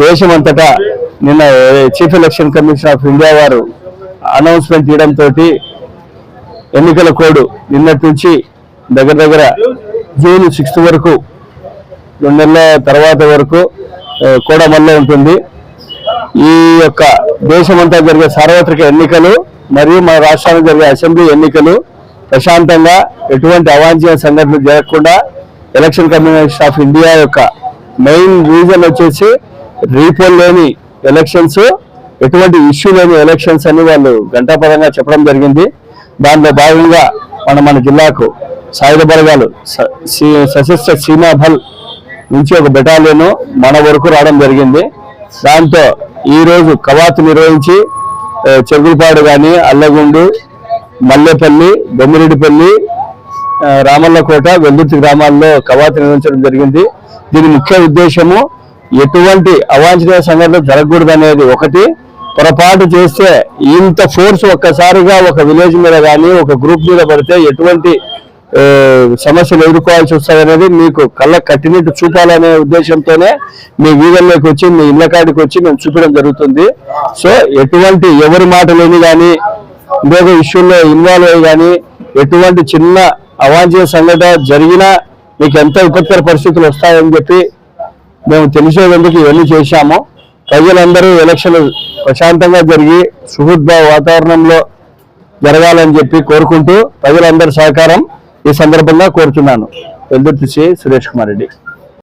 దేశమంతటా నిన్న chief election commission of India వారు అనౌన్స్మెంట్ చేయడంతో ఎన్నికల కోడ్ నిన్నటి నుంచి దగ్గర దగ్గర జూన్ సిక్స్త్ వరకు రెండు నెలల తర్వాత వరకు ఆ, కూడా మళ్ళీ ఉంటుంది. ఈ యొక్క దేశమంతా జరిగే సార్వత్రిక ఎన్నికలు మరియు మన రాష్ట్రానికి జరిగే అసెంబ్లీ ఎన్నికలు ప్రశాంతంగా ఎటువంటి అవాంఛనీయ సంఘటనలు జరగకుండా ఎలక్షన్ కమిషన్ ఆఫ్ ఇండియా యొక్క మెయిన్ రీజన్ వచ్చేసి రీపోల్ లేని ఎలక్షన్స్ ఎటువంటి ఇష్యూ లేని ఎలక్షన్స్ అని వాళ్ళు గంటాపరంగా చెప్పడం జరిగింది. దానిలో భాగంగా మన మన జిల్లాకు సాయుధ బలగాలు సశస్త్ర సీమాఫల్ నుంచి ఒక బెటాలియన్ మన వరకు రావడం జరిగింది. దాంతో ఈ రోజు కవాతు నిర్వహించి ఆ, చెరుగుపాడు కానీ అల్లగుండు మల్లెపల్లి బొమ్మిరెడ్డిపల్లి రామల్లకోట వెల్లుర్తి గ్రామాల్లో కవాతు నిర్వహించడం జరిగింది. దీని ముఖ్య ఉద్దేశము ఎటువంటి అవాంఛనీయ సంఘటనలు జరగకూడదు అనేది ఒకటి. పొరపాటు చేస్తే ఇంత ఫోర్స్ ఒక్కసారిగా ఒక విలేజ్ మీద కానీ ఒక గ్రూప్ మీద పడితే ఎటువంటి సమస్యలు ఎదుర్కోవాల్సి వస్తాయనేది మీకు కళ్ళ కట్టినట్టు చూపాలనే ఉద్దేశంతోనే మీ వీధుల్లోకి వచ్చి మీ ఇళ్ళ కాడికి వచ్చి మేము చూపడం జరుగుతుంది. సో ఎటువంటి ఎవరి మాటలేని కానీ ఇంకొక ఇష్యూలో ఇన్వాల్వ్ అయ్యి కానీ ఎటువంటి చిన్న అవాంఛనీయ సంఘటన జరిగినా మీకు ఎంత విపత్కర పరిస్థితులు వస్తాయని చెప్పి మేము తెలిసేందుకు ఇవన్నీ చేశాము. ప్రజలందరూ ఎలక్షన్లు ప్రశాంతంగా జరిగి సుహృద్భావ వాతావరణంలో జరగాలని చెప్పి కోరుకుంటూ ప్రజలందరి సహకారం ఈ సందర్భంగా కోరుతున్నాను వెల్దుర్తి సురేష్ కుమార్ రెడ్డి.